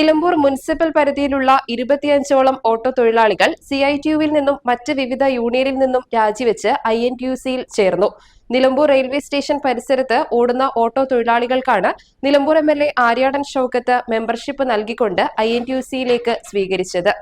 Nilambur municipal പരിധിയിലുള്ള ഇരുപത്തിയഞ്ചോളം auto തൊഴിലാളികൾ സി ഐ ടിയുവിൽ നിന്നും മറ്റ് വിവിധ യൂണിയനിൽ നിന്നും രാജിവെച്ച് ഐ എൻ ടി യു സിയിൽ ചേർന്നു. നിലമ്പൂർ റെയിൽവേ സ്റ്റേഷൻ പരിസരത്ത് ഓടുന്ന auto തൊഴിലാളികൾക്കാണ് Nilambur M L A Aryadan Shoukath membership നൽകിക്കൊണ്ട് ഐ എൻ ടി യു സിയിലേക്ക് സ്വീകരിച്ചത്.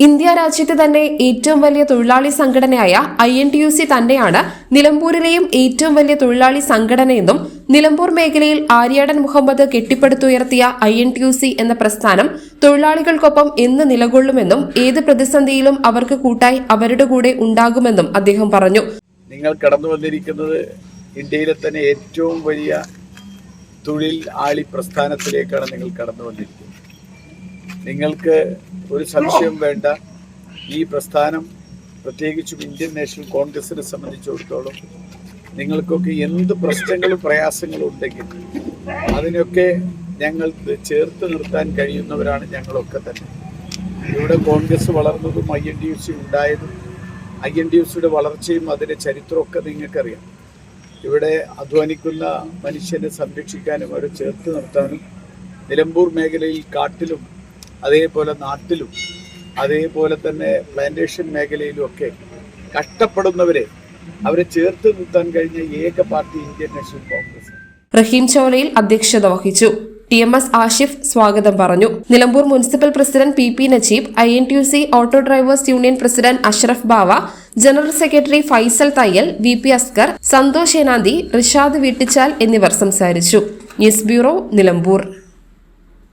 ഇന്ത്യ രാജ്യത്തെ തന്നെ ഏറ്റവും വലിയ തൊഴിലാളി സംഘടനയായ I N T U C തന്നെയാണ് നിലമ്പൂരിലെയും ഏറ്റവും വലിയ തൊഴിലാളി സംഘടനയെന്നും നിലമ്പൂർ മേഖലയിൽ Aryadan Muhammad കെട്ടിപ്പടുത്തുയർത്തിയ I N T U C എന്ന പ്രസ്ഥാനം തൊഴിലാളികൾക്കൊപ്പം എന്ന് നിലകൊള്ളുമെന്നും ഏത് പ്രതിസന്ധിയിലും അവർക്ക് കൂട്ടായി അവരുടെ കൂടെ ഉണ്ടാകുമെന്നും അദ്ദേഹം പറഞ്ഞു. നിങ്ങൾ കടന്നു വന്നിരിക്കുന്നത് ഇന്ത്യയിലെ തന്നെ ഏറ്റവും വലിയ തൊഴിൽ ആളി പ്രസ്ഥാനത്തിലേക്കാണ് നിങ്ങൾ കടന്നു വന്നിരിക്കുന്നത് നിങ്ങൾക്ക് ഒരു സംശയം വേണ്ട. ഈ പ്രസ്ഥാനം പ്രത്യേകിച്ചും ഇന്ത്യൻ നാഷണൽ കോൺഗ്രസിനെ സംബന്ധിച്ചിടത്തോളം നിങ്ങൾക്കൊക്കെ എന്ത് പ്രശ്നങ്ങളും പ്രയാസങ്ങളും ഉണ്ടെങ്കിൽ അതിനൊക്കെ ഞങ്ങൾ ചേർത്ത് നിർത്താൻ കഴിയുന്നവരാണ് ഞങ്ങളൊക്കെ തന്നെ. ഇവിടെ കോൺഗ്രസ് വളർന്നതും I N D U C ഉണ്ടായതും I N D U സിയുടെ വളർച്ചയും അതിന്റെ ചരിത്രമൊക്കെ നിങ്ങൾക്കറിയാം. ഇവിടെ അധ്വാനിക്കുന്ന മനുഷ്യനെ സംരക്ഷിക്കാനും അവരെ ചേർത്ത് നിർത്താനും നിലമ്പൂർ മേഖലയിൽ കാട്ടിലും അതേപോലെ നാട്ടിലും അതേപോലെ തന്നെ പ്ലാന്റേഷൻ മേഖലയിലും ഒക്കെ കഷ്ടപ്പെടുന്നവരെ അവരെ ചേർത്ത് നിർത്താൻ കഴിഞ്ഞ ഏക party Indian national Congress. Rahim Cholayil അധ്യക്ഷത വഹിച്ചു. ടി എം എസ് ആഷിഫ് സ്വാഗതം പറഞ്ഞു. Nilambur municipal president P P Najeeb I N T C auto drivers union president Ashraf Bava general secretary Faisal Thayyil V P Askar Santhosh Enanthi Rishad Veettichal എന്നിവർ സംസാരിച്ചു. News bureau Nilambur.